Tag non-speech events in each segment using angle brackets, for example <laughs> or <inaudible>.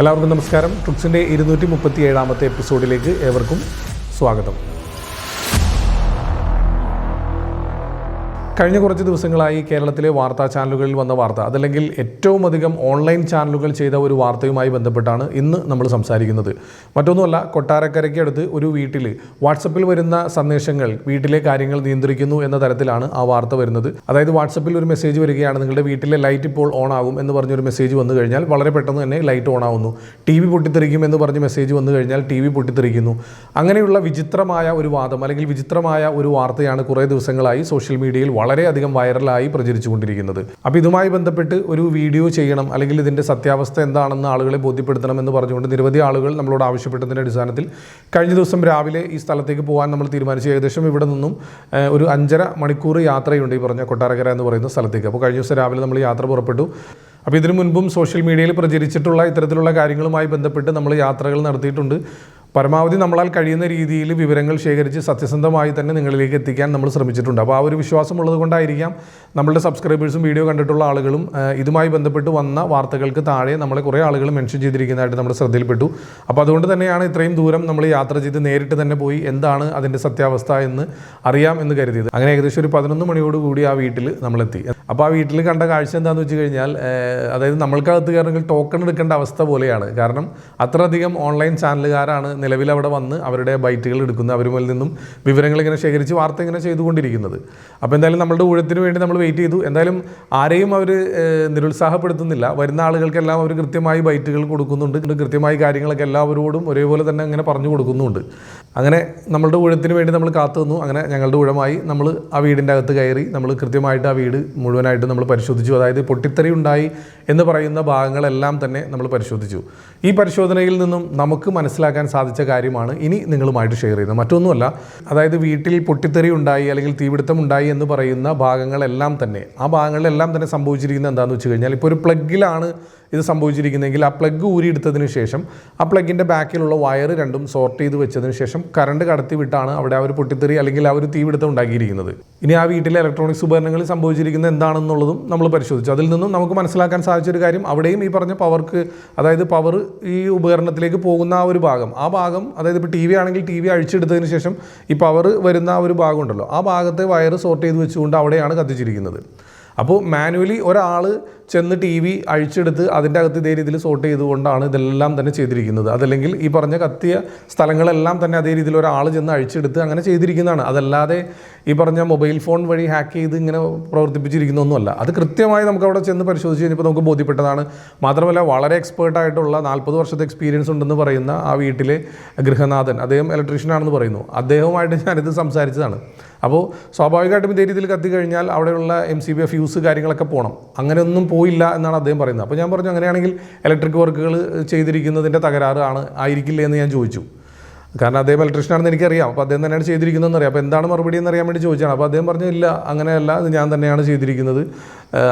എല്ലാവർക്കും നമസ്കാരം. ട്രിക്സിന്റെ ഇരുന്നൂറ്റി മുപ്പത്തി ഏഴാമത്തെ എപ്പിസോഡിലേക്ക് ഏവർക്കും സ്വാഗതം. കഴിഞ്ഞ കുറച്ച് ദിവസങ്ങളായി കേരളത്തിലെ വാർത്താ ചാനലുകളിൽ വന്ന വാർത്ത അതല്ലെങ്കിൽ ഏറ്റവും അധികം ഓൺലൈൻ ചാനലുകൾ ചെയ്ത ഒരു വാർത്തയുമായി ബന്ധപ്പെട്ടാണ് ഇന്ന് നമ്മൾ സംസാരിക്കുന്നത്. മറ്റൊന്നുമല്ല കൊട്ടാരക്കരയ്ക്ക് അടുത്ത് ഒരു വീട്ടിൽ വാട്സപ്പിൽ വരുന്ന സന്ദേശങ്ങൾ വീട്ടിലെ കാര്യങ്ങൾ നിയന്ത്രിക്കുന്നു എന്ന തരത്തിലാണ് ആ വാർത്ത വരുന്നത്. അതായത് വാട്സപ്പിൽ ഒരു മെസ്സേജ് വരികയാണ് നിങ്ങളുടെ വീട്ടിലെ ലൈറ്റ് ഇപ്പോൾ ഓൺ ആകും എന്ന് പറഞ്ഞൊരു മെസ്സേജ് വന്നു കഴിഞ്ഞാൽ വളരെ പെട്ടെന്ന് തന്നെ ലൈറ്റ് ഓൺ ആവുന്നു ടി വി പൊട്ടിത്തെറിക്കും എന്ന് പറഞ്ഞ് മെസ്സേജ് വന്നു കഴിഞ്ഞാൽ ടി വി പൊട്ടിത്തെറിക്കുന്നു. അങ്ങനെയുള്ള വിചിത്രമായ ഒരു വാദം അല്ലെങ്കിൽ വിചിത്രമായ ഒരു വാർത്തയാണ് കുറേ ദിവസങ്ങളായി സോഷ്യൽ മീഡിയയിൽ വളരെയധികം വൈറലായി പ്രചരിച്ചുകൊണ്ടിരിക്കുന്നത്. അപ്പോൾ ഇതുമായി ബന്ധപ്പെട്ട് ഒരു വീഡിയോ ചെയ്യണം അല്ലെങ്കിൽ ഇതിന്റെ സത്യാവസ്ഥ എന്താണെന്ന് ആളുകളെ ബോധ്യപ്പെടുത്തണം എന്ന് പറഞ്ഞുകൊണ്ട് നിരവധി ആളുകൾ നമ്മളോട് ആവശ്യപ്പെട്ടതിന്റെ അടിസ്ഥാനത്തിൽ കഴിഞ്ഞ ദിവസം രാവിലെ ഈ സ്ഥലത്തേക്ക് പോകാൻ നമ്മൾ തീരുമാനിച്ചു. ഏകദേശം ഇവിടെ നിന്നും ഒരു അഞ്ചര മണിക്കൂർ യാത്രയുണ്ട് ഈ പറഞ്ഞ കൊട്ടാരക്കര എന്ന് പറയുന്ന സ്ഥലത്തേക്ക്. അപ്പോൾ കഴിഞ്ഞ ദിവസം രാവിലെ നമ്മൾ യാത്ര പുറപ്പെട്ടു. അപ്പോൾ ഇതിനു മുൻപും സോഷ്യൽ മീഡിയയിൽ പ്രചരിച്ചിട്ടുള്ള ഇത്തരത്തിലുള്ള കാര്യങ്ങളുമായി ബന്ധപ്പെട്ട് നമ്മൾ യാത്രകൾ നടത്തിയിട്ടുണ്ട്. പരമാവധി നമ്മളാൽ കഴിയുന്ന രീതിയിൽ വിവരങ്ങൾ ശേഖരിച്ച് സത്യസന്ധമായി തന്നെ നിങ്ങളിലേക്ക് എത്തിക്കാൻ നമ്മൾ ശ്രമിച്ചിട്ടുണ്ട്. അപ്പോൾ ആ ഒരു വിശ്വാസം ഉള്ളത് കൊണ്ടായിരിക്കാം നമ്മളുടെ സബ്സ്ക്രൈബേഴ്സും വീഡിയോ കണ്ടിട്ടുള്ള ആളുകളും ഇതുമായി ബന്ധപ്പെട്ട് വന്ന വാർത്തകൾക്ക് താഴെ നമ്മളെ കുറേ ആളുകൾ മെൻഷൻ ചെയ്തിരിക്കുന്നതായിട്ട് നമ്മുടെ ശ്രദ്ധയിൽപ്പെട്ടു. അപ്പോൾ അതുകൊണ്ട് തന്നെയാണ് ഇത്രയും ദൂരം നമ്മൾ യാത്ര ചെയ്ത് നേരിട്ട് തന്നെ പോയി എന്താണ് അതിന്റെ സത്യാവസ്ഥ എന്ന് അറിയാം എന്ന് കരുതിയത്. അങ്ങനെ ഏകദേശം ഒരു പതിനൊന്ന് മണിയോട് കൂടി ആ വീട്ടിൽ നമ്മളെത്തി. അപ്പോൾ ആ വീട്ടിൽ കണ്ട കാഴ്ച എന്താണെന്ന് വെച്ച് കഴിഞ്ഞാൽ അതായത് നമ്മൾക്കകത്ത് കയറണമെങ്കിൽ ടോക്കൺ എടുക്കേണ്ട അവസ്ഥ പോലെയാണ്. കാരണം അത്രയധികം ഓൺലൈൻ ചാനലുകാരാണ് നിലവിൽ അവിടെ വന്ന് അവരുടെ ബൈറ്റുകൾ എടുക്കുന്നത് അവരുമിൽ നിന്നും വിവരങ്ങൾ ഇങ്ങനെ ശേഖരിച്ച് വാർത്ത ഇങ്ങനെ ചെയ്തുകൊണ്ടിരിക്കുന്നത്. അപ്പോൾ എന്തായാലും നമ്മളുടെ ഊഴത്തിന് വേണ്ടി നമ്മൾ വെയിറ്റ് ചെയ്തു. എന്തായാലും ആരെയും അവർ നിരുത്സാഹപ്പെടുത്തുന്നില്ല. വരുന്ന ആളുകൾക്കെല്ലാം അവർ കൃത്യമായി ബൈറ്റുകൾ കൊടുക്കുന്നുണ്ട്. കൃത്യമായി കാര്യങ്ങളൊക്കെ എല്ലാവരോടും ഒരേപോലെ തന്നെ അങ്ങനെ പറഞ്ഞു കൊടുക്കുന്നുണ്ട്. അങ്ങനെ നമ്മളുടെ ഊഴത്തിന് വേണ്ടി നമ്മൾ കാത്തു നിന്നു. അങ്ങനെ ഞങ്ങളുടെ ഊഴമായി നമ്മൾ ആ വീടിന്റെ അകത്ത് കയറി നമ്മൾ കൃത്യമായിട്ട് ആ വീട് മുഴുവനായിട്ട് നമ്മൾ പരിശോധിച്ചു. അതായത് പൊട്ടിത്തെറി ഉണ്ടായി എന്ന് പറയുന്ന ഭാഗങ്ങളെല്ലാം തന്നെ നമ്മൾ പരിശോധിച്ചു. ഈ പരിശോധനയിൽ നിന്നും നമുക്ക് മനസ്സിലാക്കാൻ സാധിച്ച കാര്യമാണ് ഇനി നിങ്ങളുമായിട്ട് ഷെയർ ചെയ്യുന്നത്. മറ്റൊന്നുമല്ല അതായത് വീട്ടിൽ പൊട്ടിത്തെറി ഉണ്ടായി അല്ലെങ്കിൽ തീപിടുത്തം ഉണ്ടായി എന്ന് പറയുന്ന ഭാഗങ്ങളെല്ലാം തന്നെ ആ ഭാഗങ്ങളിലെല്ലാം തന്നെ സംഭവിച്ചിരിക്കുന്നത് എന്താണെന്ന് വെച്ച് കഴിഞ്ഞാൽ ഇപ്പോൾ ഒരു പ്ലഗിലാണ് ഇത് സംഭവിച്ചിരിക്കുന്നതെങ്കിൽ ആ പ്ലഗ് ഊരിയെടുത്തതിന് ശേഷം ആ പ്ലഗിന്റെ ബാക്കിലുള്ള വയർ രണ്ടും സോർട്ട് ചെയ്ത് വെച്ചതിന് ശേഷം കറണ്ട് കടത്തിവിട്ടാണ് അവിടെ ആ ഒരു പൊട്ടിത്തെറി അല്ലെങ്കിൽ ആ ഒരു തീപിടുത്തം ഉണ്ടാക്കിയിരിക്കുന്നത്. ഇനി ആ വീട്ടിലെ ഇലക്ട്രോണിക്സ് ഉപകരണങ്ങളിൽ സംഭവിച്ചിരിക്കുന്ന എന്താണെന്നുള്ളതും നമ്മൾ പരിശോധിച്ചു. അതിൽ നിന്നും നമുക്ക് മനസ്സിലാക്കാൻ സാധിച്ചൊരു കാര്യം അവിടെയും ഈ പറഞ്ഞ പവർക്ക് അതായത് പവർ ഈ ഉപകരണത്തിലേക്ക് പോകുന്ന ആ ഒരു ഭാഗം ആ ഭാഗം അതായത് ഇപ്പോൾ ടി വി ആണെങ്കിൽ ടി വി അഴിച്ചെടുത്തതിന് ശേഷം ഈ പവർ വരുന്ന ആ ഒരു ഭാഗം ഉണ്ടല്ലോ ആ ഭാഗത്തെ വയർ സോർട്ട് ചെയ്ത് വെച്ചുകൊണ്ട് അവിടെയാണ് കത്തിച്ചിരിക്കുന്നത്. അപ്പോൾ മാനുവലി ഒരാൾ ചെന്ന് ടി വി അഴിച്ചെടുത്ത് അതിന്റെ അകത്ത് ഇതേ രീതിയിൽ സോർട്ട് ചെയ്തുകൊണ്ടാണ് ഇതെല്ലാം തന്നെ ചെയ്തിരിക്കുന്നത്. അതല്ലെങ്കിൽ ഈ പറഞ്ഞ കത്തിയ സ്ഥലങ്ങളെല്ലാം തന്നെ അതേ രീതിയിൽ ഒരാൾ ചെന്ന് അഴിച്ചെടുത്ത് അങ്ങനെ ചെയ്തിരിക്കുന്നതാണ്. അതല്ലാതെ ഈ പറഞ്ഞ മൊബൈൽ ഫോൺ വഴി ഹാക്ക് ചെയ്ത് ഇങ്ങനെ പ്രവർത്തിപ്പിച്ചിരിക്കുന്നൊന്നുമല്ല. അത് കൃത്യമായി നമുക്ക് അവിടെ ചെന്ന് പരിശോധിച്ച് കഴിഞ്ഞപ്പോൾ നമുക്ക് ബോധ്യപ്പെട്ടതാണ്. മാത്രമല്ല വളരെ എക്സ്പേർട്ട് ആയിട്ടുള്ള നാൽപ്പത് വർഷത്തെ എക്സ്പീരിയൻസ് ഉണ്ടെന്ന് പറയുന്ന ആ വീട്ടിലെ ഗൃഹനാഥൻ അദ്ദേഹം ഇലക്ട്രീഷ്യനാണെന്ന് പറയുന്നു. അദ്ദേഹവുമായിട്ട് ഞാനിത് സംസാരിച്ചതാണ്. അപ്പോൾ സ്വാഭാവികമായിട്ടും ഇതേ രീതിയിൽ കത്തി കഴിഞ്ഞാൽ അവിടെയുള്ള എം സി ബി ഫ്യൂസ് കാര്യങ്ങളൊക്കെ പോകണം അങ്ങനെയൊന്നും പോയില്ല എന്നാണ് അദ്ദേഹം പറയുന്നത്. അപ്പോൾ ഞാൻ പറഞ്ഞു അങ്ങനെയാണെങ്കിൽ ഇലക്ട്രിക് വർക്കുകൾ ചെയ്തിരിക്കുന്നതിന്റെ തകരാറ് ആണ് ആയിരിക്കില്ലേ എന്ന് ഞാൻ ചോദിച്ചു. കാരണം അദ്ദേഹം ഇലക്ട്രീഷ്യനാണെന്ന് എനിക്കറിയാം. അപ്പോൾ അദ്ദേഹം തന്നെയാണ് ചെയ്തിരിക്കുന്നതെന്ന് അറിയാം. അപ്പോൾ എന്താണ് മറുപടി എന്ന് അറിയാൻ വേണ്ടി ചോദിച്ചാണ് അപ്പോൾ അദ്ദേഹം പറഞ്ഞു ഇല്ല അങ്ങനെയല്ല. ഇത് ഞാൻ തന്നെയാണ് ചെയ്തിരിക്കുന്നത്.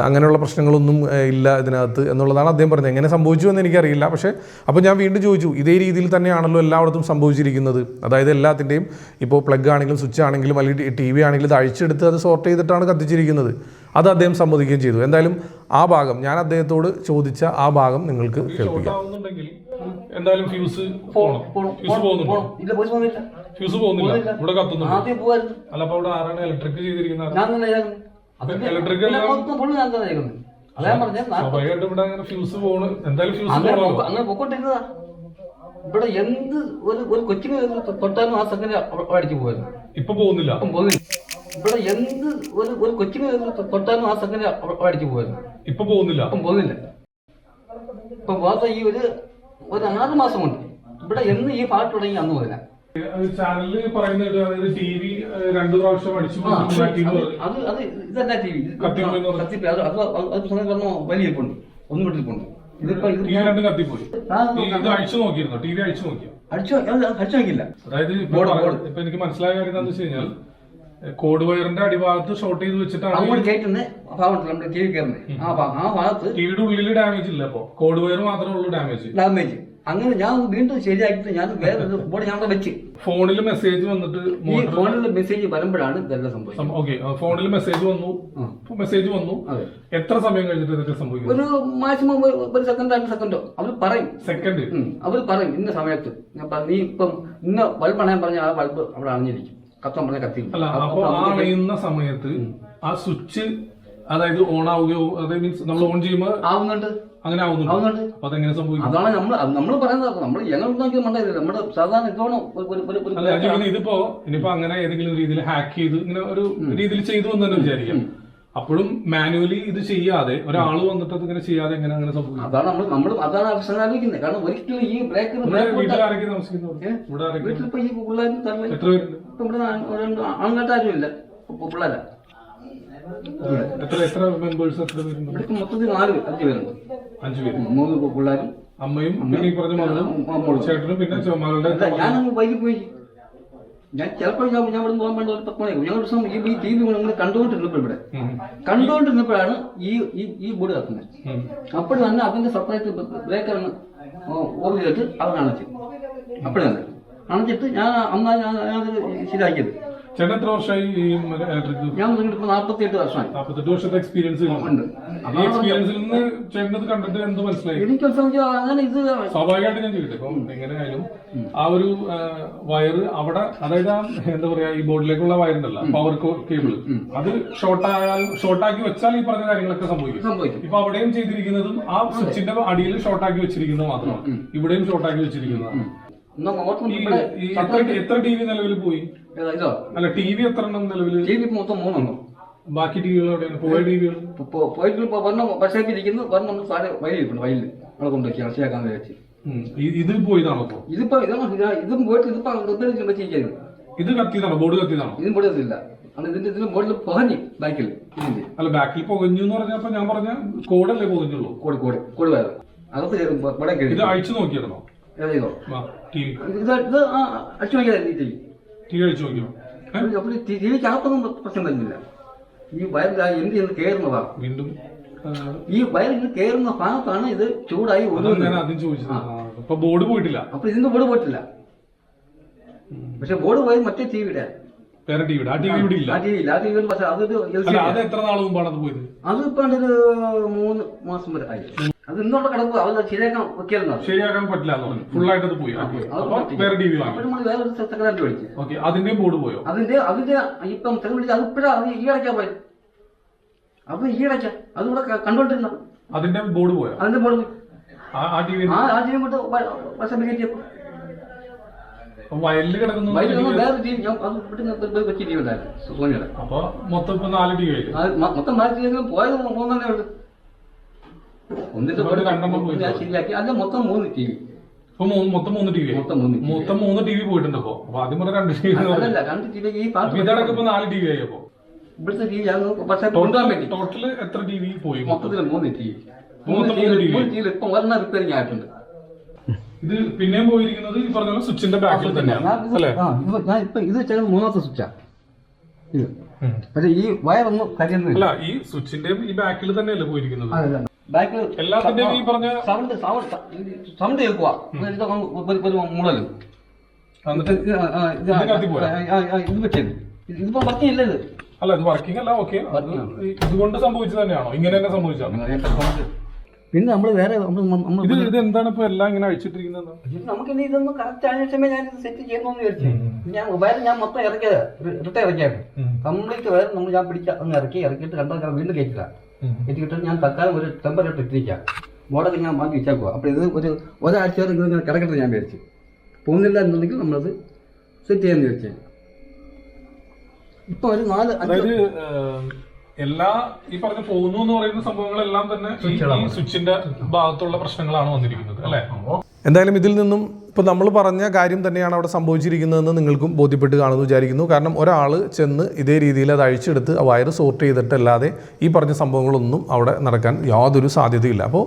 അങ്ങനെയുള്ള പ്രശ്നങ്ങളൊന്നും ഇല്ല ഇതിനകത്ത്. എന്നുള്ളതാണ് അദ്ദേഹം പറഞ്ഞത്. എങ്ങനെ സംഭവിച്ചു എന്ന് എനിക്കറിയില്ല. പക്ഷേ അപ്പോൾ ഞാൻ വീണ്ടും ചോദിച്ചു ഇതേ രീതിയിൽ തന്നെയാണല്ലോ എല്ലായിടത്തും സംഭവിച്ചിരിക്കുന്നത്? അതായത് എല്ലാത്തിന്റെയും ഇപ്പോൾ പ്ലഗ് ആണെങ്കിലും സ്വിച്ച് ആണെങ്കിലും അല്ലെങ്കിൽ ടി വി ആണെങ്കിലും ഇത് അഴിച്ചെടുത്ത് അത് സോർട്ട് ചെയ്തിട്ടാണ് കത്തിച്ചിരിക്കുന്നത്. അത് അദ്ദേഹം സമ്മതിക്കുകയും ചെയ്തു. എന്തായാലും ആ ഭാഗം ഞാൻ അദ്ദേഹത്തോട് ചോദിച്ച ആ ഭാഗം നിങ്ങൾക്ക് കേൾപ്പിക്കാം. എന്തായാലും ഫ്യൂസ് പോണം, ഫ്യൂസ് പോകുന്നുണ്ടോ ഇല്ല പോയി പോകുന്നില്ല. ഫ്യൂസ് പോകുന്നില്ല. ഇവിടെ കത്തുന്നുണ്ട്. ആദ്യം പോവായിരുന്നു. അല്ല അപ്പൊ അവിടെ ആരാണ് ഇലക്ട്രിക് ചെയ്തിരിക്കുന്നത് ഞാൻ തന്നെ full ഞാൻ തന്നെ. അതാ പറഞ്ഞത്. നാ- ഇവിടെ അങ്ങനെ ഫ്യൂസ് പോണ്. എന്തായാലും ഫ്യൂസ് പോകണമല്ലോ അങ്ങനെ പൊക്കോണ്ടിരുന്നതാ. ഇവിടെ എന്ത് ഒരു ഒരു കൊച്ചിന് തൊട്ടാലും ആ സെക്കൻഡ് അടിച്ചു പോയിരുന്നു ഇപ്പൊ പോകുന്നില്ല. പോകുന്നില്ല. ഇവിടെ എന്ത് ഒരു ഒരു കൊച്ചിന് തൊട്ടാലും ആ സെക്കൻഡ് അടിച്ചു പോയിരുന്നു ഇപ്പൊ പോകുന്നില്ല. അപ്പം പോകുന്നില്ല. ഇപ്പൊ വാസ ഈ ഒരു ഒരു ആറ് മാസം കൊണ്ട്. ഇവിടെ എന്ന് ഈ പാട്ട് തുടങ്ങി അന്ന് മുതല. ചാനലിൽ പറയുന്നത് അതായത് ടി വി രണ്ടു പ്രാവശ്യം അടിച്ചു അത് അത് ഇതല്ല ടി വി കത്തിപ്പോയി എന്ന് പറഞ്ഞു. അത് അത് വലിയ ഇരിപ്പുണ്ട് ഒന്നും വിട്ടിരിപ്പുണ്ട് ഇതിപ്പോ രണ്ടും കത്തിപ്പോയി. ഇത് അഴിച്ചു നോക്കിയിരുന്നു? ടി വി അഴിച്ചു നോക്കിയോ? അടിച്ചു അടിച്ചു നോക്കില്ല അതായത്. ഇപ്പൊ എനിക്ക് മനസ്സിലായ കാര്യം എന്താണെന്ന് വെച്ച് കഴിഞ്ഞാൽ കോഡ് വയറിന്റെ അടിഭാഗത്ത് ഷോർട്ട് ചെയ്ത് വെച്ചിട്ടാണ് അങ്ങോട്ട് കയറ്റുന്ന ഭാഗമുണ്ടല്ലോ നമ്മുടെ ടി വി കയറുന്നത് ആ ഭാഗം ആ ഭാഗത്ത് ടിവിയുടെ ഉള്ളിൽ ഡാമേജ് ഇല്ല അപ്പൊ കോഡ് വയർ മാത്രമേ ഉള്ളൂ ഡാമേജ് ഡാമേജ് അങ്ങനെ ഞാൻ വീണ്ടും ശരിയാക്കിയിട്ട് ഞാൻ വേറെ ബോർഡ് ഞാൻ അവിടെ വെച്ച്. ഫോണിൽ മെസ്സേജ് വന്നിട്ട് ഈ ഫോണിൽ മെസ്സേജ് വരുമ്പോഴാണ് ഇതെല്ലാം സംഭവിച്ചത്. ഓക്കെ ഫോണിൽ മെസ്സേജ് വന്നു. മെസ്സേജ് വന്നു. എത്ര സമയം കഴിഞ്ഞിട്ട് ഇതൊക്കെ സംഭവിക്കും ഒരു മാക്സിമം ഒരു സെക്കൻഡ് രണ്ട് സെക്കൻഡോ അവർ പറയും. സെക്കൻഡ്. അവർ പറയും ഇന്ന സമയത്ത്. ഞാൻ നീ ഇപ്പം ഇന്ന് ബൾബ് അണയാൻ പറഞ്ഞ ആ ബൾബ് അവിടെ അണഞ്ഞിരിക്കും. കത്താൻ പറഞ്ഞ കത്തി അല്ല അപ്പൊ ആ അണയുന്ന സമയത്ത് ആ സ്വിച്ച് അതായത് ഓൺ ആവുകയോ അതായത് മീൻസ് നമ്മൾ ഓൺ ചെയ്യുമ്പോൾ ആവുന്നുണ്ട്. അങ്ങനെ ആവുന്നുണ്ട്. ആവുന്നുണ്ട്. അപ്പൊ അതെങ്ങനെ സംഭവിക്കും? അതാണ് നമ്മൾ നമ്മൾ പറയുന്നത്. നമ്മൾ ഞങ്ങൾ നോക്കി മണ്ടായില്ല നമ്മുടെ സാധാരണ ഇതോണം അല്ല ഞാൻ ഇതിപ്പോ ഇനിയിപ്പോ അങ്ങനെ ഏതെങ്കിലും രീതിയിൽ ഹാക്ക് ചെയ്ത് ഇങ്ങനെ ഒരു രീതിയിൽ ചെയ്തു എന്ന് തന്നെ വിചാരിക്കാം. അപ്പോഴും മാനുവലി ഇത് ചെയ്യാതെ ഒരാൾ വന്നിട്ട് അത് ഇങ്ങനെ ചെയ്യാതെ എങ്ങനെ അങ്ങനെ സംഭവിക്കും? അതാണ് നമ്മൾ നമ്മൾ അതാണ് ആലോചിക്കുന്നത്. കാരണം ഒരിക്കലും ഈ ബ്രേക്ക് വീട്ടിൽ ആരൊക്കെ ഈ പിള്ളേരും എത്ര പേരുണ്ട്? ഇവിടെ ഇല്ല പിള്ളേരാ. എത്ര എത്ര മെമ്പേഴ്സ് എത്ര പേരുണ്ട്? ഇവിടെ ഇപ്പൊ മൊത്തത്തിൽ നാല് പേര്, അഞ്ച് പേരുണ്ട്. അഞ്ചു പേര്. മൂന്ന് പിള്ളേരും. അമ്മയും പിന്നെ ഈ പറഞ്ഞ മകളും മോളും. ചേട്ടനും പിന്നെ ചെ- മകളുടെ അല്ല ഞാനങ്ങ് വൈകി പോയി ഞാൻ ചിലപ്പോൾ ഞാൻ ഞാൻ ഇവിടെ പോകാൻ വേണ്ട ഒരു പത്ത് മണിയാകും. ദിവസം ഈ ടി വി കണ്ടുകൊണ്ടിരുന്നപ്പോൾ ഇവിടെ ഉം. കണ്ടുകൊണ്ടിരുന്നപ്പോഴാണ് ഈ ഈ ഈ ബോർഡ് കത്തുന്നത് ഉം. അപ്പോൾ തന്നെ അതിന്റെ സപ്ലൈ ബ്രേക്കറിന് ഓർമ്മ ചെയ്തിട്ട് അവൻ അണച്ചു അപ്പോഴേ തന്നെ അണച്ചിട്ട് ഞാൻ അന്നാ ഞാൻ ഞാനത് ശരിയാക്കിയത്. ചേട്ടൻ എത്ര വർഷമായി ഈ ഇലക്ട്രിക് ഞാൻ തുടങ്ങിയിട്ട് ഇപ്പൊ നാൽപ്പത്തി എട്ട് വർഷമായി. നാൽപ്പത്തെട്ട് വർഷത്തെ എക്സ്പീരിയൻസ് ഉണ്ട്. അതാണ് എക്സ്പീരിയൻസിൽ നിന്ന് ചേട്ടനത് കണ്ടിട്ട് എന്ത് മനസ്സിലായി? എനിക്ക് അങ്ങനെ ഇത് സ്വാഭാവികമായിട്ട് ഞാൻ ചോദിക്കട്ടെ. ഇപ്പം എങ്ങനെയായാലും ആ ഒരു വയറ് അവിടെ അതായത് ആ എന്താ പറയാ ഈ ബോർഡിലേക്കുള്ള വയറുണ്ടല്ല പവർ കേബിൾ അത് ഷോർട്ടായാൽ ഷോർട്ടാക്കി വെച്ചാൽ ഈ പറഞ്ഞ കാര്യങ്ങളൊക്കെ സംഭവിക്കും. സംഭവിക്കും. ഇപ്പൊ അവിടെയും ചെയ്തിരിക്കുന്നതും ആ സ്വിച്ചിന്റെ അടിയിൽ ഷോർട്ടാക്കി വെച്ചിരിക്കുന്നത് മാത്രമാണ്. ഇവിടെയും ഷോർട്ടാക്കി വെച്ചിരിക്കുന്നതാണ്. എന്നാ ഓർമ്മ ഈ ഇവിടെ ഈ എത്ര എത്ര ടി വി നിലവിൽ പോയി? ഏതാ ഇതോ? അല്ല ടി വി എത്ര എണ്ണം നിലവിൽ? ടി വി മൊത്തം മൂന്നെണ്ണോ. ബാക്കി എവിടെയാണ്? പോയ ടിവികൾ പോയിട്ട് ഇപ്പോൾ ഒരെണ്ണം പക്ഷേക്ക് ഇരിക്കുന്നു ഒരെണ്ണം നമ്മൾ താഴെ വയലിരിപ്പുണ്ട് വയലിൽ അവിടെ കൊണ്ടുവയ്ക്കുക അടച്ചിയാക്കാൻ വെച്ച് ഇത് പോയതാണോ ഇപ്പൊ? ഇതിപ്പോ ഇതാണ് ഇതാ- ഇതും പോയിട്ട് ഇതിപ്പോ റിപ്പയർ വെച്ചിരിക്കുന്നത് ഇത് കത്തിയതാണോ ബോർഡ് കത്തിയതാണോ ഇതും പൊടിയത്തില്ല കാരണം ഇതിന്റെ ഇതിന്റെ ബോർഡിൽ പുകഞ്ഞ് ബാക്കിൽ ഇതിന്റെ. അല്ല ബാക്കിൽ പുകഞ്ഞു എന്ന് പറഞ്ഞപ്പോ ഞാൻ പറഞ്ഞ കോടല്ലേ പുകഞ്ഞുള്ളൂ? കോടി കോടി കോടി വയറ് അകത്ത് ഇത് കയറി. അഴിച്ചു നോക്കിയിരുന്നോ? ഇത് ഇത് അടിച്ചു നോക്കിയതായിരുന്നു ഈ ടി? ടി നോക്കിയോ? അപ്പോൾ പ്രശ്നം വരുന്നില്ല. എന്ത് ചെയ്യുന്നത് വീണ്ടും കയറുന്ന ഭാഗത്താണ് ഇത് ചൂടായി ആദ്യം ചോദിച്ചത്. ബോർഡ് പോയിട്ടില്ല. അപ്പൊ ഇതിന്റെ ബോർഡ് പോയിട്ടില്ല. പക്ഷെ ബോർഡ് പോയത് മറ്റേ ടി വിയുടെ വേറെ ടി വിയുടെ ആ ടി വി ഇവിടെ ഇല്ല. ആ ടി വി ഇല്ല. ആ ടി വിയുടെ പക്ഷെ അതൊരു അത് എത്ര നാൾ മുമ്പാണ് അത് പോയത്? അത് ഇപ്പൊ മൂന്ന് മാസം വരെ ആയി. അത് ഇന്നോട്ട് കിടക്കുക അത് ശരിയാക്കാൻ വെക്കലെന്നാണ് ശരിയാക്കാൻ പറ്റില്ല എന്ന് പറഞ്ഞു. ഫുൾ ആയിട്ട് അത് പോയി. അപ്പൊ വേറെ ടി വി വാങ്ങി നമ്മൾ വേറെ ഒരു സെക്കൻഡ് മേടിച്ചു ഓക്കെ അതിന്റെ ബോർഡ് പോയോ? അതിന്റെ അതിന്റെ ഇപ്പം സെക്രട്ടറി വിളിച്ച് അത് ഇപ്പഴാ അത് ഈ അടയ്ക്കാൻ പോയി. അപ്പൊ ഈ ഇടയ്ക്കാ. അത് ഇവിടെ ക- കണ്ടോണ്ടിരുന്ന. അതിന്റെ ബോർഡ് പോയോ? അതിന്റെ ബോർഡ് പോയി. ആ ടി വി ആ ആദ്യം കൊണ്ട് വശം കയറ്റിയപ്പോ വയലിൽ കിടക്കുന്ന വേറെ ടീം ഞാൻ അത് ഇവിടുന്ന് വെച്ച് ടീം ഉണ്ടായിരുന്നു സോണിയുടെ. അപ്പൊ മൊത്തം ഇപ്പൊ നാല് ടി വി പോയത് മൂന്നെണ്ണേ ഉള്ളു. ശരിയാക്കി. മൊത്തം മൂന്ന് ടി വി. മൊത്തം മൂന്ന് ടി വി. മൊത്തം മൂന്ന് TV. മൊത്തം മൂന്ന് ടി വി പോയിട്ടുണ്ട് അപ്പൊ. അപ്പൊ ആദ്യം പറഞ്ഞ രണ്ട് ടി വി അതല്ല രണ്ട് ടി വി ഈ ഇതടക്കം ഇപ്പൊ നാല് ടി വി ആയി അപ്പൊ. ഇവിടുത്തെ ടി വി പക്ഷേ കൊണ്ടുപോകാൻ എത്ര ടി വി പോയി മൊത്തത്തിൽ മൂന്ന് ടി വി. മൊത്തം മൂന്ന് TV. മൂന്ന് ടി വി. ഇപ്പം ഒരെണ്ണം റിപ്പയറിംഗ് ആയിട്ടുണ്ട് ഇത് പിന്നെയും പോയിരിക്കുന്നത് ഈ പറഞ്ഞ സ്വിച്ചിന്റെ ബാക്കിൽ തന്നെയാണ്. ഞാൻ ഇത് ഇപ്പൊ വെച്ചാൽ മൂന്നാമത്തെ സ്വിച്ചാ. ഇത്. പക്ഷേ ഈ വയറൊന്നും കരിയുന്നില്ല. ഈ സ്വിച്ചിന്റെ ഈ ബാക്കിൽ തന്നെയല്ലേ പോയിരിക്കുന്നത്? ബാക്കിൽ എല്ലാത്തിന്റെയും ഈ പറഞ്ഞ സൗണ്ട് സൗണ്ട് സൗണ്ട് കേൾക്കുക എന്നിട്ട് ഇത് വെച്ചത് ഇതിപ്പോ വർക്കിംഗ് ഇല്ല ഇത് അല്ല ഇത് വർക്കിംഗ് അല്ല ഓക്കെ ഇതുകൊണ്ട് സംഭവിച്ചത് തന്നെയാണോ? ഇങ്ങനെ തന്നെ സംഭവിച്ചാണ്? പിന്നെ നമ്മൾ വേറെ ഇത് ഇത് എന്താണ് ഇപ്പൊ എല്ലാം ഇങ്ങനെ അഴിച്ചിട്ടിരിക്കുന്നത്? നമുക്ക് ഇനി ഇതൊന്ന് കറക്റ്റ് ആയ സമയം ഞാൻ ഇത് സെറ്റ് ചെയ്യുന്നു വിചാരിച്ചു. ഞാൻ മൊബൈൽ ഞാൻ മൊത്തം ഇറക്കിയത്. ഇട്ടേ ഇറക്കിയായിരുന്നു കംപ്ലീറ്റ് വയർ നമ്മൾ ഞാൻ പിടിച്ച ഒന്ന് ഇറക്കി ഇറക്കിയിട്ട് രണ്ടാം വീണ്ടും കയറ്റില്ല കയറ്റിക്കിട്ട് ഞാൻ തൽക്കാലം ഒരു ടെമ്പറേറ്റ് ഇട്ടിരിക്കാം. മോഡൽ ഞാൻ മാറ്റി വെച്ചേക്കുക അപ്പോൾ ഇത് ഒരു ഒരാഴ്ച വരെ ഇങ്ങനെ കിടക്കട്ടെ ഞാൻ വിചാരിച്ചു. പോകുന്നില്ല എന്നുണ്ടെങ്കിൽ നമ്മളത് സെറ്റ് ചെയ്യാന്ന് വിചാരിച്ചു. ഇപ്പൊ ഒരു നാല് അതായത് എല്ലാ ഈ പറഞ്ഞ പോകുന്നു എന്ന് പറയുന്ന സംഭവങ്ങളെല്ലാം തന്നെ ഈ സ്വിച്ചിന്റെ ഭാഗത്തുള്ള പ്രശ്നങ്ങളാണ് വന്നിരിക്കുന്നത് അല്ലെ? എന്തായാലും ഇതിൽ നിന്നും ഇപ്പോൾ നമ്മൾ പറഞ്ഞ കാര്യം തന്നെയാണ് അവിടെ സംഭവിച്ചിരിക്കുന്നതെന്ന് നിങ്ങൾക്കും ബോധ്യപ്പെട്ട് കാണുമെന്ന് വിചാരിക്കുന്നു. കാരണം ഒരാൾ ചെന്ന് ഇതേ രീതിയിൽ അത് അഴിച്ചെടുത്ത് ആ വയറ് സോർട്ട് ചെയ്തിട്ടല്ലാതെ ഈ പറഞ്ഞ സംഭവങ്ങളൊന്നും അവിടെ നടക്കാൻ യാതൊരു സാധ്യതയില്ല. അപ്പോൾ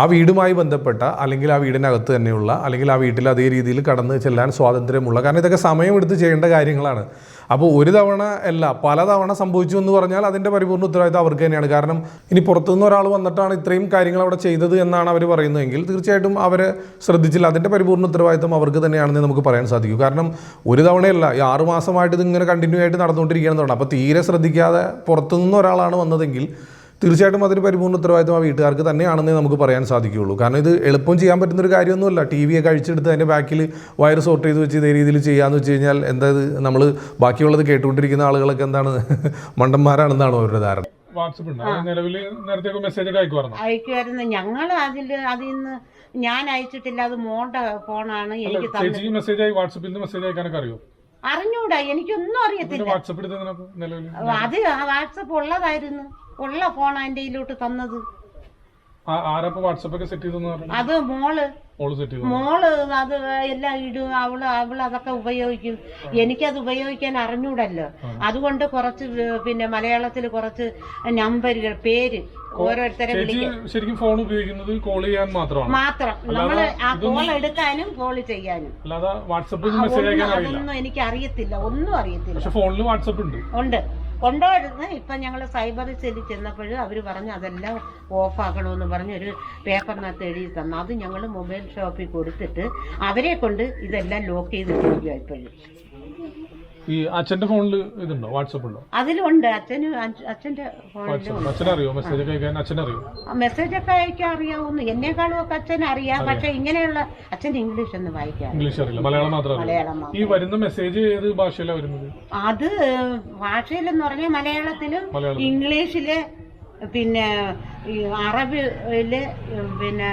ആ വീടുമായി ബന്ധപ്പെട്ട അല്ലെങ്കിൽ ആ വീടിനകത്ത് തന്നെയുള്ള അല്ലെങ്കിൽ ആ വീട്ടിൽ അതേ രീതിയിൽ കടന്ന് ചെല്ലാൻ സ്വാതന്ത്ര്യമുള്ള കാരണം ഇതൊക്കെ സമയമെടുത്ത് ചെയ്യേണ്ട കാര്യങ്ങളാണ്. അപ്പോൾ ഒരു തവണ അല്ല പല തവണ സംഭവിച്ചു എന്ന് പറഞ്ഞാൽ അതിന്റെ പരിപൂർണ ഉത്തരവാദിത്വം അവർക്ക് തന്നെയാണ്. കാരണം ഇനി പുറത്തുനിന്ന് ഒരാൾ വന്നിട്ടാണ് ഇത്രയും കാര്യങ്ങൾ അവിടെ ചെയ്തത് എന്നാണ് അവർ പറയുന്നതെങ്കിൽ തീർച്ചയായിട്ടും അവരെ ശ്രദ്ധിച്ചില്ല. അതിന്റെ പരിപൂർണ ഉത്തരവാദിത്വം അവർക്ക് തന്നെയാണെന്ന് നമുക്ക് പറയാൻ സാധിക്കും. കാരണം ഒരു തവണയല്ല ഈ ആറുമാസമായിട്ട് ഇതിങ്ങനെ കണ്ടിന്യൂ ആയിട്ട് നടന്നുകൊണ്ടിരിക്കുകയാണെന്ന് അപ്പോൾ തീരെ ശ്രദ്ധിക്കാതെ പുറത്തുനിന്ന് ഒരാളാണ് വന്നതെങ്കിൽ തീർച്ചയായിട്ടും അതിന് പരിപൂർണ ഉത്തരവാദിത്വം ആ വീട്ടുകാർക്ക് തന്നെയാണെന്നേ നമുക്ക് പറയാൻ സാധിക്കുകയുള്ളൂ. കാരണം ഇത് എളുപ്പം ചെയ്യാൻ പറ്റുന്ന ഒരു കാര്യമൊന്നുമല്ല. ടി വി ഒക്കെ അഴിച്ചെടുത്ത് അതിന്റെ ബാക്കിൽ വയർ സോർട്ട് ചെയ്ത് വെച്ച് ഇതേ രീതിയിൽ ചെയ്യാമെന്ന് വെച്ച് കഴിഞ്ഞാൽ എന്താ ഇത്? നമ്മൾ ബാക്കിയുള്ളത് കേട്ടുകൊണ്ടിരിക്കുന്ന ആളുകളൊക്കെ എന്താണ്? <laughs> മണ്ടന്മാരാണെന്നാണ് അവരുടെ ധാരണ. വാട്സപ്പ് ഉണ്ട്. അത് നിലവിൽ നേരത്തെ മെസ്സേജ് ഒക്കെ അയക്കുമായിരുന്നു? അയക്കുമായിരുന്നു. ഞങ്ങൾ അതിൽ അതിൽ നിന്ന് ഞാൻ അയച്ചിട്ടില്ല. അത് മോളുടെ ഫോണാണ്. എനിക്ക് മെസ്സേജ് ആയി വാട്സപ്പിൽ നിന്ന് മെസ്സേജ് അയക്കാനൊക്കെ അറിയോ? അറിഞ്ഞൂടാ എനിക്കൊന്നും അറിയത്തില്ല. വാട്സപ്പ് ആ അത് വാട്സപ്പ് ഉള്ളതായിരുന്നു. ഉള്ള ഫോൺ എന്റെ തന്നത്. അത് മോൾ. മോൾ അത് എല്ലാം ഇടും അവൾ അവൾ അതൊക്കെ ഉപയോഗിക്കും. എനിക്കത് ഉപയോഗിക്കാൻ അറിഞ്ഞൂടല്ലോ. അതുകൊണ്ട് കുറച്ച് പിന്നെ മലയാളത്തിൽ കുറച്ച് നമ്പറുകൾ പേര് ഓരോരുത്തരെ ശരിക്കും ഫോൺ ഉപയോഗിക്കുന്നത് കോൾ ചെയ്യാൻ മാത്രമാണ്. മാത്രം. നമ്മൾ ആ കോൾ എടുക്കാനും കോൾ ചെയ്യാനും. അല്ലാതെ വാട്സപ്പിൽ മെസ്സേജ് അയക്കാൻ അറിയില്ല. അതൊന്നും എനിക്ക് അറിയത്തില്ല ഒന്നും അറിയത്തില്ല. പക്ഷെ ഫോണിൽ വാട്സപ്പ് ഉണ്ട്. ഉണ്ട്. കൊണ്ടുവരുന്ന ഇപ്പം ഞങ്ങൾ സൈബർ സെല്ലിൽ ചെന്നപ്പോൾ അവർ പറഞ്ഞു അതെല്ലാം ഓഫാക്കണമെന്ന് പറഞ്ഞ് ഒരു പേപ്പറിനകത്ത് എഴുതി തന്നു. അത് ഞങ്ങൾ മൊബൈൽ ഷോപ്പിൽ കൊടുത്തിട്ട് അവരെ കൊണ്ട് ഇതെല്ലാം ലോക്ക് ചെയ്തിട്ടിരിക്കുക ഇപ്പോഴും. ഈ അച്ഛന്റെ ഫോണിൽ ഇതുണ്ടോ? വാട്സപ്പ് ഉണ്ടോ? അതിലുണ്ട്. അച്ഛന് അച്ഛ- അച്ഛന്റെ ഫോണിലും അച്ഛനറിയോ? മെസ്സേജ് ഒക്കെ അയക്കാൻ അച്ഛനറിയോ? മെസ്സേജ് ഒക്കെ അയക്കാൻ അറിയാവുന്നു. എന്നെക്കാളും ഒക്കെ അച്ഛൻ അറിയാം. പക്ഷെ ഇങ്ങനെയുള്ള അച്ഛൻ ഇംഗ്ലീഷ് ഒന്നും വായിക്കാൻ ഇംഗ്ലീഷ് അറിയില്ല. മലയാളം മാത്രം മലയാളം ഈ വരുന്ന മെസ്സേജ് ഏത് ഭാഷയിലാണ് വരുന്നത്? അത് ഭാഷയിലെന്ന് പറഞ്ഞാൽ മലയാളത്തിലും ഇംഗ്ലീഷിൽ പിന്നെ ഈ അറബിയിൽ പിന്നെ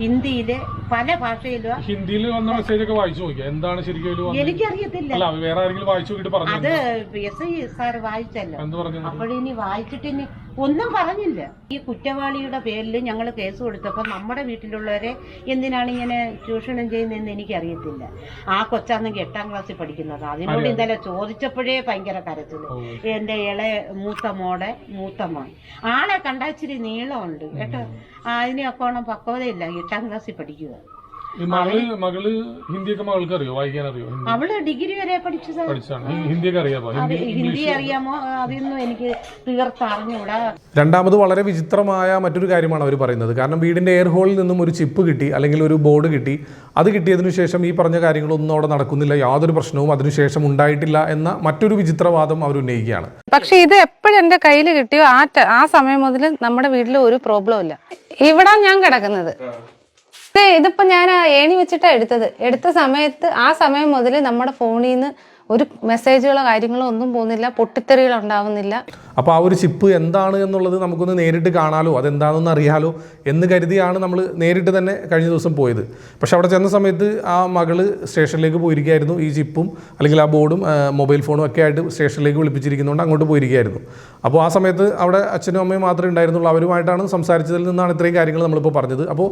ഹിന്ദിയിൽ പല ഭാഷയിലും ഹിന്ദിയിൽ വന്ന മെസ്സേജ് ഒക്കെ വായിച്ചു നോക്കിയാ? എന്താണ് ശരിക്കും? എനിക്കറിയത്തില്ല. അല്ല വേറെ ആരെങ്കിലും വായിച്ചു നോക്കിട്ട് പറഞ്ഞു അത് എസ് ഐ സാർ വായിച്ചല്ലോ. എന്ത് പറഞ്ഞു അപ്പോഴിനി വായിച്ചിട്ട് ഇനി ഒന്നും പറഞ്ഞില്ല. ഈ കുറ്റവാളിയുടെ പേരിൽ ഞങ്ങൾ കേസ് കൊടുത്തപ്പോൾ നമ്മുടെ വീട്ടിലുള്ളവരെ എന്തിനാണ് ഇങ്ങനെ ചൂഷണം ചെയ്യുന്നതെന്ന് എനിക്കറിയത്തില്ല. ആ കൊച്ചാണെങ്കിൽ എട്ടാം ക്ലാസ്സിൽ പഠിക്കുന്നത്. അതിനോട് ഇന്നലെ ചോദിച്ചപ്പോഴേ ഭയങ്കര കരച്ചിൽ. ഓ. എന്റെ ഇളയ മൂത്ത മോടെ മൂത്ത മോൻ. ആളെ കണ്ടാ ഇച്ചിരി നീളമുണ്ട് കേട്ടോ. ആ, അക്കോണം പക്വതയില്ല. എട്ടാം ക്ലാസ്സിൽ പഠിക്കുക ഈ മകൾ മകൾ ഹിന്ദിയൊക്കെ മകൾക്ക് അറിയോ വായിക്കാൻ അറിയോ ഹിന്ദി. അവൾ ഡിഗ്രി വരെ പഠിച്ചത് പഠിച്ചാണ്. ഹിന്ദിയൊക്കെ അറിയാമോ അത് ഹിന്ദി ഹിന്ദി അറിയാമോ? അതൊന്നും എനിക്ക് തീർത്തറിഞ്ഞൂടാ രണ്ടാമത് വളരെ വിചിത്രമായ മറ്റൊരു കാര്യമാണ് അവർ പറയുന്നത്. കാരണം വീടിന്റെ എയർ ഹോളിൽ നിന്നും ഒരു ചിപ്പ് കിട്ടി അല്ലെങ്കിൽ ഒരു ബോർഡ് കിട്ടി. അത് കിട്ടിയതിനു ശേഷം ഈ പറഞ്ഞ കാര്യങ്ങളൊന്നും അവിടെ നടക്കുന്നില്ല. യാതൊരു പ്രശ്നവും അതിനുശേഷം ഉണ്ടായിട്ടില്ല എന്ന മറ്റൊരു വിചിത്രവാദം അവർ ഉന്നയിക്കുകയാണ്. പക്ഷെ ഇത് എപ്പോഴും എന്റെ കയ്യിൽ കിട്ടിയോ? ആ ട- ആ സമയം മുതൽ നമ്മുടെ വീട്ടിൽ ഒരു പ്രോബ്ലം ഇല്ല. ഇവിടെ ഞാൻ കിടക്കുന്നത്. ഇത് ഇതിപ്പോ ഞാൻ ഏണി വെച്ചിട്ടാണ് എടുത്തത്. എടുത്ത സമയത്ത് ആ സമയം മുതൽ നമ്മുടെ ഫോണിൽ നിന്ന് ഒരു മെസ്സേജുകളോ കാര്യങ്ങളോ ഒന്നും പോകുന്നില്ല പൊട്ടിത്തെറികൾ ഉണ്ടാവുന്നില്ല. അപ്പോൾ ആ ഒരു ചിപ്പ് എന്താണ് എന്നുള്ളത് നമുക്കൊന്ന് നേരിട്ട് കാണാലോ അതെന്താണെന്ന് അറിയാലോ എന്ന് കരുതിയാണ് നമ്മൾ നേരിട്ട് തന്നെ കഴിഞ്ഞ ദിവസം പോയത്. പക്ഷെ അവിടെ ചെന്ന സമയത്ത് ആ മകൾ സ്റ്റേഷനിലേക്ക് പോയിരിക്കുകയായിരുന്നു ഈ ചിപ്പും അല്ലെങ്കിൽ ആ ബോർഡും മൊബൈൽ ഫോണും ഒക്കെ ആയിട്ട് സ്റ്റേഷനിലേക്ക് വിളിപ്പിച്ചിരിക്കുന്നതുകൊണ്ട് അങ്ങോട്ട് പോയിരിക്കുകയായിരുന്നു അപ്പോൾ ആ സമയത്ത് അവിടെ അച്ഛനും അമ്മയും മാത്രമേ ഉണ്ടായിരുന്നുള്ളൂ അവരുമായിട്ടാണ് സംസാരിച്ചതിൽ നിന്നാണ് ഇത്രയും കാര്യങ്ങൾ നമ്മളിപ്പോൾ പറഞ്ഞത്. അപ്പോൾ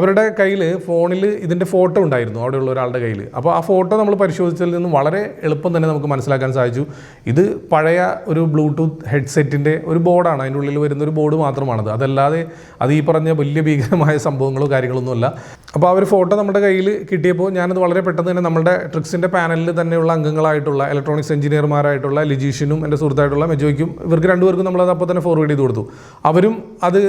അവരുടെ കയ്യിൽ ഫോണിൽ ഇതിന്റെ ഫോട്ടോ ഉണ്ടായിരുന്നു അവിടെയുള്ള ഒരാളുടെ കയ്യിൽ അപ്പോൾ ആ ഫോട്ടോ നമ്മൾ പരിശോധിച്ചതിൽ നിന്നും വളരെ എളുപ്പം തന്നെ നമുക്ക് മനസ്സിലാക്കാൻ സാധിച്ചു. ഇത് പഴയ ഒരു ബ്ലൂടൂത്ത് ഹെഡ്സെറ്റിന്റെ ഒരു ബോർഡാണ്. അതിന്റെ ഉള്ളിൽ വരുന്ന ഒരു ബോർഡ് മാത്രമാണത്. അതല്ലാതെ അത് ഈ പറഞ്ഞ വലിയ ഭീകരമായ സംഭവങ്ങളോ കാര്യങ്ങളൊന്നുമല്ല. അപ്പോൾ ആ ഒരു ഫോട്ടോ നമ്മുടെ കയ്യിൽ കിട്ടിയപ്പോൾ ഞാനത് വളരെ പെട്ടെന്ന് തന്നെ നമ്മുടെ ട്രിക്സിന്റെ പാനലിൽ തന്നെയുള്ള അംഗങ്ങളായിട്ടുള്ള ഇലക്ട്രോണിക്സ് എഞ്ചിനീയർമാരായിട്ടുള്ള ലിജീഷിനും എന്റെ സുഹൃത്തായിട്ടുള്ള മെജോയ്ക്കും ഇവർക്ക് രണ്ടുപേർക്കും നമ്മളത് അപ്പോൾ തന്നെ ഫോർവേഡ് ചെയ്ത് കൊടുത്തു. അവരും അത്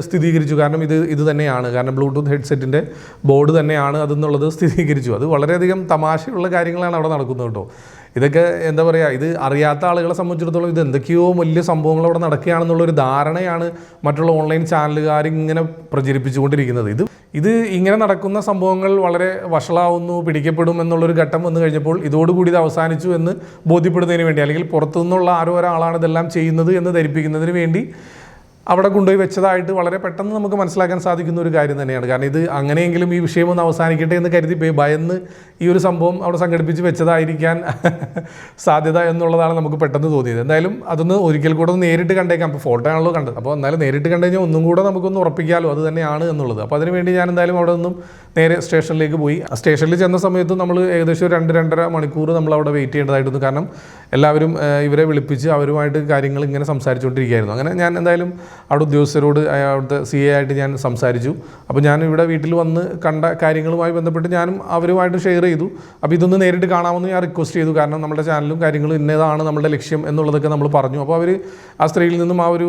സ്ഥിരീകരിച്ചു. കാരണം ഇത് ഇത് തന്നെയാണ്. കാരണം ബ്ലൂടൂത്ത് ഹെഡ്സെറ്റിന്റെ ബോർഡ് തന്നെയാണ് അതെന്നുള്ളത് സ്ഥിരീകരിച്ചു. അത് വളരെയധികം തമാശയുള്ള കാര്യങ്ങളാണ് അവിടെ നടക്കുന്നത് കേട്ടോ. ഇതൊക്കെ എന്താ പറയുക ഇത് അറിയാത്ത ആളുകളെ സംബന്ധിച്ചിടത്തോളം ഇത് എന്തൊക്കെയോ വലിയ സംഭവങ്ങൾ അവിടെ നടക്കുകയാണെന്നുള്ള ഒരു ധാരണയാണ് മറ്റുള്ള ഓൺലൈൻ ചാനലുകാർ ഇങ്ങനെ പ്രചരിപ്പിച്ചുകൊണ്ടിരിക്കുന്നത്. ഇത് ഇത് ഇങ്ങനെ നടക്കുന്ന സംഭവങ്ങൾ വളരെ വഷളാവുന്നു പിടിക്കപ്പെടും എന്നുള്ളൊരു ഘട്ടം വന്നു കഴിഞ്ഞപ്പോൾ ഇതോടുകൂടി ഇത് അവസാനിച്ചു എന്ന് ബോധ്യപ്പെടുന്നതിന് വേണ്ടി അല്ലെങ്കിൽ പുറത്തുനിന്നുള്ള ആരോ ഒരാളാണ് ഇതെല്ലാം ചെയ്യുന്നത് എന്ന് ധരിപ്പിക്കുന്നതിന് വേണ്ടി അവിടെ കൊണ്ടുപോയി വെച്ചതായിട്ട് വളരെ പെട്ടെന്ന് നമുക്ക് മനസ്സിലാക്കാൻ സാധിക്കുന്ന ഒരു കാര്യം തന്നെയാണ്. കാരണം ഇത് അങ്ങനെയെങ്കിലും ഈ വിഷയം ഒന്ന് അവസാനിക്കട്ടെ എന്ന് കരുതി പോയി ഭയന്ന് ഈ ഒരു സംഭവം അവിടെ സംഘടിപ്പിച്ച് വെച്ചതായിരിക്കാൻ <laughs> സാധ്യത എന്നുള്ളതാണ് നമുക്ക് പെട്ടെന്ന് തോന്നിയത്. എന്തായാലും അതൊന്ന് ഒരിക്കൽ കൂടെ ഒന്ന് നേരിട്ട് കണ്ടേക്കാം. അപ്പോൾ ഫോട്ടോ ആണല്ലോ കണ്ടത്. അപ്പോൾ എന്നാലും നേരിട്ട് കണ്ടു കഴിഞ്ഞാൽ ഒന്നും കൂടെ നമുക്കൊന്ന് ഉറപ്പിക്കാമല്ലോ അത് തന്നെയാണ് എന്നുള്ളത്. അപ്പോൾ അതിനുവേണ്ടി ഞാൻ എന്തായാലും അവിടെ നിന്നും നേരെ സ്റ്റേഷനിലേക്ക് പോയി. സ്റ്റേഷനിൽ ചെന്ന സമയത്ത് നമ്മൾ ഏകദേശം രണ്ട് രണ്ടര മണിക്കൂർ നമ്മൾ അവിടെ വെയിറ്റ് ചെയ്യേണ്ടതായിരുന്നു കാരണം എല്ലാവരും ഇവരെ വിളിപ്പിച്ച് അവരുമായിട്ട് കാര്യങ്ങൾ ഇങ്ങനെ സംസാരിച്ചുകൊണ്ടിരിക്കുകയായിരുന്നു. അങ്ങനെ ഞാൻ എന്തായാലും അവിടെ ഉദ്യോഗസ്ഥരോട് അവിടുത്തെ സി എ ആയിട്ട് ഞാൻ സംസാരിച്ചു. അപ്പോൾ ഞാൻ ഇവിടെ വീട്ടിൽ വന്ന് കണ്ട കാര്യങ്ങളുമായി ബന്ധപ്പെട്ട് ഞാനും അവരുമായിട്ട് ഷെയർ ചെയ്തു. അപ്പോൾ ഇതൊന്ന് നേരിട്ട് കാണാമെന്ന് ഞാൻ റിക്വസ്റ്റ് ചെയ്തു. കാരണം നമ്മുടെ ചാനലും കാര്യങ്ങളും ഇന്നതാണ് നമ്മുടെ ലക്ഷ്യം എന്നുള്ളതൊക്കെ നമ്മൾ പറഞ്ഞു. അപ്പോൾ അവർ ആ സ്ത്രീയിൽ നിന്നും ആ ഒരു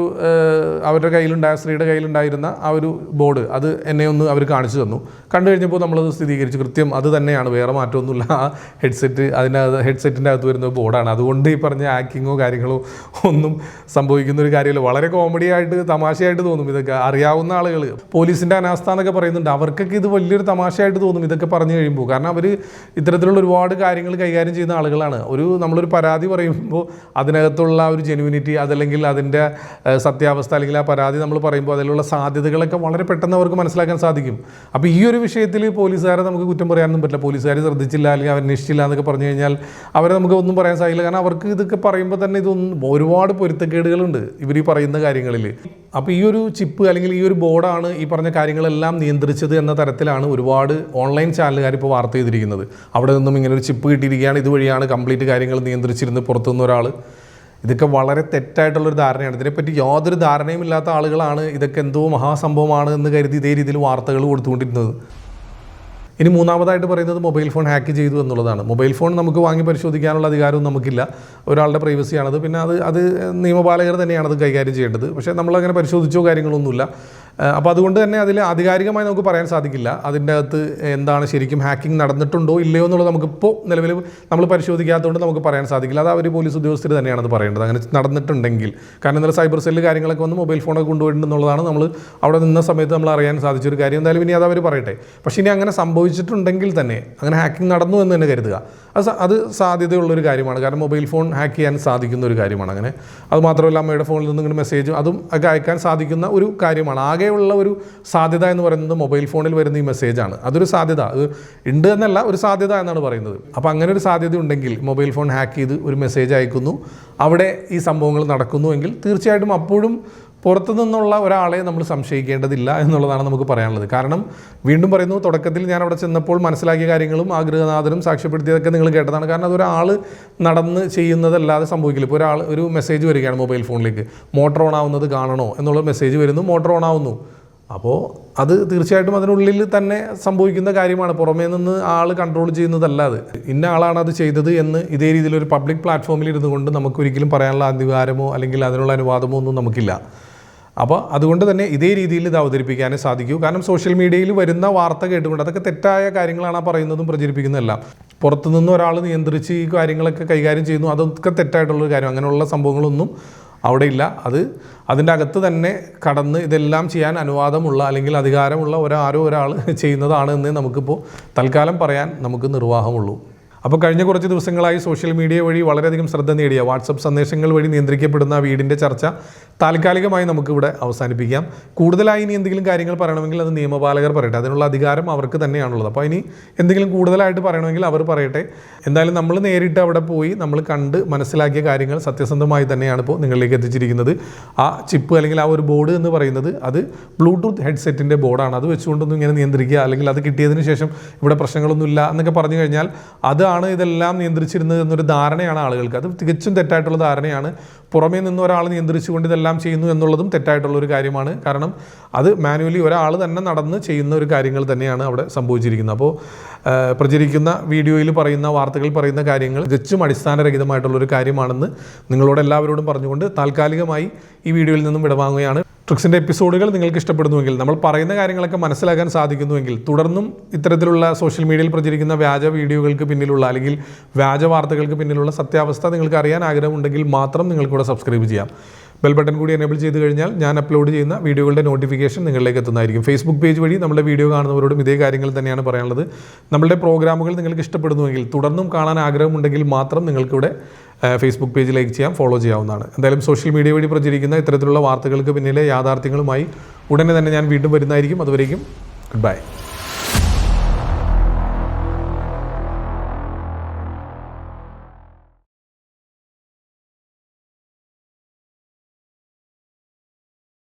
അവരുടെ കയ്യിലുണ്ടായ സ്ത്രീയുടെ കയ്യിലുണ്ടായിരുന്ന ആ ഒരു ബോർഡ് അത് എന്നെ ഒന്ന് അവർ കാണിച്ചു തന്നു. കണ്ടു കഴിഞ്ഞപ്പോൾ നമ്മളത് സ്ഥിരീകരിച്ചു. കൃത്യം അത് തന്നെയാണ്. വേറെ മാറ്റമൊന്നുമില്ല. ആ ഹെഡ്സെറ്റ് അതിനകത്ത് ഹെഡ്സെറ്റിന്റെ അകത്ത് വരുന്ന ബോർഡാണ് അതുകൊണ്ട് ഈ പറഞ്ഞ ആക്കിങ്ങോ കാര്യങ്ങളോ ഒന്നും സംഭവിക്കുന്ന ഒരു കാര്യമില്ല. വളരെ കോമഡി ആയിട്ട് തമാശയായിട്ട് തോന്നും. ഇതൊക്കെ അറിയാവുന്ന ആളുകൾ പോലീസിന്റെ അനാസ്ഥ എന്നൊക്കെ പറയുന്നുണ്ട്. അവർക്കൊക്കെ ഇത് വലിയൊരു തമാശയായിട്ട് തോന്നും ഇതൊക്കെ പറഞ്ഞു കഴിയുമ്പോൾ. കാരണം അവർ ഇത്തരത്തിലുള്ള ഒരുപാട് കാര്യങ്ങൾ കൈകാര്യം ചെയ്യുന്ന ആളുകളാണ്. ഒരു നമ്മളൊരു പരാതി പറയുമ്പോൾ അതിനകത്തുള്ള ഒരു ജെനുവിനിറ്റി അതല്ലെങ്കിൽ അതിന്റെ സത്യാവസ്ഥ അല്ലെങ്കിൽ ആ പരാതി നമ്മൾ പറയുമ്പോൾ അതിലുള്ള സാധ്യതകളൊക്കെ വളരെ പെട്ടെന്ന് അവർക്ക് മനസ്സിലാക്കാൻ സാധിക്കും. അപ്പോൾ ഈ ഒരു വിഷയത്തിൽ പോലീസുകാരെ നമുക്ക് കുറ്റം പറയാനൊന്നും പറ്റില്ല. പോലീസുകാർ ശ്രദ്ധിച്ചില്ല അല്ലെങ്കിൽ അന്വേഷിച്ചില്ല എന്നൊക്കെ പറഞ്ഞു കഴിഞ്ഞാൽ അവരെ നമുക്ക് ഒന്നും പറയാൻ സാധിക്കില്ല. കാരണം അവർക്ക് ഇതൊക്കെ പറയുമ്പോൾ തന്നെ ഇതൊന്നും ഒരുപാട് പൊരുത്തക്കേടുകളുണ്ട് ഇവർ ഈ പറയുന്ന കാര്യങ്ങളിൽ അപ്പോൾ ഈ ഒരു ചിപ്പ് അല്ലെങ്കിൽ ഈ ഒരു ബോർഡാണ് ഈ പറഞ്ഞ കാര്യങ്ങളെല്ലാം നിയന്ത്രിച്ചത് എന്ന തരത്തിലാണ് ഒരുപാട് ഓൺലൈൻ ചാനലുകാർ ഇപ്പോൾ വാർത്ത ചെയ്തിരിക്കുന്നത്. അവിടെ നിന്നും ഇങ്ങനെ ഒരു ചിപ്പ് കിട്ടിയിരിക്കുകയാണ്. ഇതുവഴിയാണ് കംപ്ലീറ്റ് കാര്യങ്ങൾ നിയന്ത്രിച്ചിരുന്ന് പുറത്തുനിന്ന് ഒരാൾ ഇതൊക്കെ വളരെ തെറ്റായിട്ടുള്ളൊരു ധാരണയാണ്. ഇതിനെപ്പറ്റി യാതൊരു ധാരണയും ഇല്ലാത്ത ആളുകളാണ് ഇതൊക്കെ എന്തോ മഹാസംഭവമാണ് എന്ന് കരുതി ഇതേ രീതിയിൽ വാർത്തകൾ കൊടുത്തുകൊണ്ടിരുന്നത്. ഇനി മൂന്നാമതായിട്ട് പറയുന്നത് മൊബൈൽ ഫോൺ ഹാക്ക് ചെയ്തു എന്നുള്ളതാണ്. മൊബൈൽ ഫോൺ നമുക്ക് വാങ്ങി പരിശോധിക്കാനുള്ള അധികാരവും നമുക്കില്ല. ഒരാളുടെ പ്രൈവസിയാണത്. പിന്നെ അത് അത് നിയമപാലകർ തന്നെയാണ് അത് കൈകാര്യം ചെയ്യേണ്ടത്. പക്ഷേ നമ്മളങ്ങനെ പരിശോധിച്ചോ കാര്യങ്ങളൊന്നുമില്ല. അപ്പോൾ അതുകൊണ്ട് തന്നെ അതിൽ ആധികാരികമായി നമുക്ക് പറയാൻ സാധിക്കില്ല. അതിന്റെ അകത്ത് എന്താണ് ശരിക്കും ഹാക്കിംഗ് നടന്നിട്ടുണ്ടോ ഇല്ലയോ എന്നുള്ളത് നമുക്കിപ്പോൾ നിലവിൽ നമ്മൾ പരിശോധിക്കാത്തതുകൊണ്ട് നമുക്ക് പറയാൻ സാധിക്കില്ല. അത് അവർ പോലീസ് ഉദ്യോഗസ്ഥർ തന്നെയാണ് പറയേണ്ടത്. അങ്ങനെ നടന്നിട്ടുണ്ടെങ്കിൽ. കാരണം ഇന്നലെ സൈബർ സെല്ല് കാര്യങ്ങളൊക്കെ വന്ന് മൊബൈൽ ഫോണൊക്കെ കൊണ്ടുപോയിട്ടുണ്ടെന്നുള്ളതാണ് നമ്മൾ അവിടെ നിന്ന സമയത്ത് നമ്മൾ അറിയാൻ സാധിച്ചൊരു കാര്യം. എന്തായാലും ഇനി അത് അവർ പറയട്ടെ. പക്ഷേ ഇനി അങ്ങനെ സംഭവിച്ചിട്ടുണ്ടെങ്കിൽ തന്നെ അങ്ങനെ ഹാക്കിംഗ് നടന്നു എന്ന് തന്നെ കരുതുക. അത് അത് സാധ്യതയുള്ളൊരു കാര്യമാണ്. കാരണം മൊബൈൽ ഫോൺ ഹാക്ക് ചെയ്യാൻ സാധിക്കുന്ന ഒരു കാര്യമാണ്. അങ്ങനെ അത് മാത്രമല്ല അമ്മയുടെ ഫോണിൽ നിന്ന് ഇങ്ങനെ മെസ്സേജും അതും ഒക്കെ അയക്കാൻ സാധിക്കുന്ന ഒരു കാര്യമാണ്. ആകെയുള്ള ഒരു സാധ്യത എന്ന് പറയുന്നത് മൊബൈൽ ഫോണിൽ വരുന്ന ഈ മെസ്സേജാണ് അതൊരു സാധ്യത. അത് ഉണ്ട് എന്നല്ല ഒരു സാധ്യത എന്നാണ് പറയുന്നത്. അപ്പോൾ അങ്ങനെ ഒരു സാധ്യത ഉണ്ടെങ്കിൽ മൊബൈൽ ഫോൺ ഹാക്ക് ചെയ്ത് ഒരു മെസ്സേജ് അയക്കുന്നു. അവിടെ ഈ സംഭവങ്ങൾ നടക്കുന്നു എങ്കിൽ തീർച്ചയായിട്ടും അപ്പോഴും പുറത്തു നിന്നുള്ള ഒരാളെ നമ്മൾ സംശയിക്കേണ്ടതില്ല എന്നുള്ളതാണ് നമുക്ക് പറയാനുള്ളത്. കാരണം വീണ്ടും പറയുന്നു തുടക്കത്തിൽ ഞാൻ അവിടെ ചെന്നപ്പോൾ മനസ്സിലാക്കിയ കാര്യങ്ങളും ആ ഗൃഹനാഥനും സാക്ഷ്യപ്പെടുത്തിയതൊക്കെ നിങ്ങൾ കേട്ടതാണ്. കാരണം അതൊരാൾ നടന്ന് ചെയ്യുന്നതല്ലാതെ സംഭവിക്കില്ല. ഇപ്പോൾ ഒരാൾ ഒരു മെസ്സേജ് വരികയാണ് മൊബൈൽ ഫോണിലേക്ക് മോട്ടോർ ഓൺ ആവുന്നത് കാണണോ എന്നുള്ള മെസ്സേജ് വരുന്നു മോട്ടോർ ഓൺ ആവുന്നു. അപ്പോൾ അത് തീർച്ചയായിട്ടും അതിനുള്ളിൽ തന്നെ സംഭവിക്കുന്ന കാര്യമാണ്. പുറമേ നിന്ന് ആൾ കൺട്രോൾ ചെയ്യുന്നതല്ല അത്. ഇന്ന ആളാണ് അത് ചെയ്തത് എന്ന് ഇതേ രീതിയിൽ ഒരു പബ്ലിക് പ്ലാറ്റ്ഫോമിൽ ഇരുന്നുകൊണ്ട് നമുക്ക് നമുക്കൊരിക്കലും പറയാനുള്ള അധികാരമോ അല്ലെങ്കിൽ അതിനുള്ള അനുവാദമോ ഒന്നും നമുക്കില്ല. അപ്പോൾ അതുകൊണ്ട് തന്നെ ഇതേ രീതിയിൽ ഇത് അവതരിപ്പിക്കാനും സാധിക്കൂ. കാരണം സോഷ്യൽ മീഡിയയിൽ വരുന്ന വാർത്ത കേട്ടുകൊണ്ട് അതൊക്കെ തെറ്റായ കാര്യങ്ങളാണ് പറയുന്നതും പ്രചരിപ്പിക്കുന്നതെല്ലാം പുറത്തുനിന്ന് ഒരാൾ നിയന്ത്രിച്ച് ഈ കാര്യങ്ങളൊക്കെ കൈകാര്യം ചെയ്യുന്നു. അതൊക്കെ തെറ്റായിട്ടുള്ളൊരു കാര്യം. അങ്ങനെയുള്ള സംഭവങ്ങളൊന്നും അവിടെ ഇല്ല അത് അതിന്റെ അകത്ത് തന്നെ കടന്ന് ഇതെല്ലാം ചെയ്യാൻ അനുവാദമുള്ള അല്ലെങ്കിൽ അധികാരമുള്ള ഒരാരോ ഒരാൾ <laughs> ചെയ്യുന്നതാണ് എന്ന് നമുക്കിപ്പോൾ തൽക്കാലം പറയാൻ നമുക്ക് നിർവാഹമുള്ളൂ. അപ്പോൾ കഴിഞ്ഞ കുറച്ച് ദിവസങ്ങളായി സോഷ്യൽ മീഡിയ വഴി വളരെയധികം ശ്രദ്ധ നേടിയ വാട്സപ്പ് സന്ദേശങ്ങൾ വഴി നിയന്ത്രിക്കപ്പെടുന്ന വീടിന്റെ ചർച്ച താൽക്കാലികമായി നമുക്കിവിടെ അവസാനിപ്പിക്കാം. കൂടുതലായി ഇനി എന്തെങ്കിലും കാര്യങ്ങൾ പറയണമെങ്കിൽ അത് നിയമപാലകർ പറയട്ടെ. അതിനുള്ള അധികാരം അവർക്ക് തന്നെയാണുള്ളത്. അപ്പോൾ ഇനി എന്തെങ്കിലും കൂടുതലായിട്ട് പറയണമെങ്കിൽ അവർ പറയട്ടെ. എന്തായാലും നമ്മൾ നേരിട്ട് അവിടെ പോയി നമ്മൾ കണ്ട് മനസ്സിലാക്കിയ കാര്യങ്ങൾ സത്യസന്ധമായി തന്നെയാണ് ഇപ്പോൾ നിങ്ങളിലേക്ക് എത്തിച്ചിരിക്കുന്നത്. ആ ചിപ്പ് അല്ലെങ്കിൽ ആ ഒരു ബോർഡ് എന്ന് പറയുന്നത് അത് ബ്ലൂടൂത്ത് ഹെഡ്സെറ്റിന്റെ ബോർഡാണ്. അത് വെച്ചുകൊണ്ടൊന്നും ഇങ്ങനെ നിയന്ത്രിക്കുക അല്ലെങ്കിൽ അത് കിട്ടിയതിന് ശേഷം ഇവിടെ പ്രശ്നങ്ങളൊന്നുമില്ല എന്നൊക്കെ പറഞ്ഞു കഴിഞ്ഞാൽ അതാണ് ഇതെല്ലാം നിയന്ത്രിച്ചിരുന്നത് എന്നൊരു ധാരണയാണ് ആളുകൾക്ക്. അത് തികച്ചും തെറ്റായിട്ടുള്ള ധാരണയാണ്. പുറമേ നിന്ന് ഒരാൾ നിയന്ത്രിച്ചുകൊണ്ട് ഇതെല്ലാം ചെയ്യുന്നു എന്നുള്ളതും തെറ്റായിട്ടുള്ള ഒരു കാര്യമാണ്. കാരണം അത് മാനുവലി ഒരാൾ തന്നെ നടന്ന് ചെയ്യുന്ന ഒരു കാര്യങ്ങൾ തന്നെയാണ് അവിടെ സംഭവിച്ചിരിക്കുന്നത്. അപ്പോൾ പ്രചരിക്കുന്ന വീഡിയോയിൽ പറയുന്ന വാർത്തകൾ പറയുന്ന കാര്യങ്ങൾ തികച്ചും അടിസ്ഥാനരഹിതമായിട്ടുള്ള ഒരു കാര്യമാണെന്ന് നിങ്ങളോട് എല്ലാവരോടും പറഞ്ഞുകൊണ്ട് താൽക്കാലികമായി ഈ വീഡിയോയിൽ നിന്നും വിടവാങ്ങുകയാണ്. ട്രിക്സിന്റെ എപ്പിസോഡുകൾ നിങ്ങൾക്ക് ഇഷ്ടപ്പെടുന്നുവെങ്കിൽ നമ്മൾ പറയുന്ന കാര്യങ്ങളൊക്കെ മനസ്സിലാക്കാൻ സാധിക്കുന്നുവെങ്കിൽ തുടർന്നും ഇത്തരത്തിലുള്ള സോഷ്യൽ മീഡിയയിൽ പ്രചരിക്കുന്ന വ്യാജ വീഡിയോകൾക്ക് പിന്നിലുള്ള അല്ലെങ്കിൽ വ്യാജ വാർത്തകൾക്ക് പിന്നിലുള്ള സത്യാവസ്ഥ നിങ്ങൾക്ക് അറിയാൻ ആഗ്രഹമുണ്ടെങ്കിൽ മാത്രം നിങ്ങൾക്കിവിടെ സബ്സ്ക്രൈബ് ചെയ്യാം. ബെൽ ബട്ടൺ കൂടി എനേബിൾ ചെയ്ത് കഴിഞ്ഞാൽ ഞാൻ അപ്ലോഡ് ചെയ്യുന്ന വീഡിയോകളുടെ നോട്ടിഫിക്കേഷൻ നിങ്ങളിലേക്ക് എത്തുന്നതായിരിക്കും. ഫേസ്ബുക്ക് പേജ് വഴി നമ്മുടെ വീഡിയോ കാണുന്നവരോടും ഇതേ കാര്യങ്ങൾ തന്നെയാണ് പറയാനുള്ളത്. നമ്മുടെ പ്രോഗ്രാമുകൾ നിങ്ങൾക്ക് ഇഷ്ടപ്പെടുന്നുവെങ്കിൽ തുടർന്നും കാണാൻ ആഗ്രഹമുണ്ടെങ്കിൽ മാത്രം നിങ്ങൾക്കിവിടെ ഫേസ്ബുക്ക് പേജ് ലൈക്ക് ചെയ്യാം ഫോളോ ചെയ്യാവുന്നതാണ്. എന്തായാലും സോഷ്യൽ മീഡിയ വഴി പ്രചരിക്കുന്ന ഇത്തരത്തിലുള്ള വാർത്തകൾക്ക് പിന്നിലെ യാഥാർത്ഥ്യങ്ങളുമായി ഉടനെ തന്നെ ഞാൻ വീണ്ടും വരുന്നതായിരിക്കും. അതുവരേക്കും ഗുഡ് ബൈ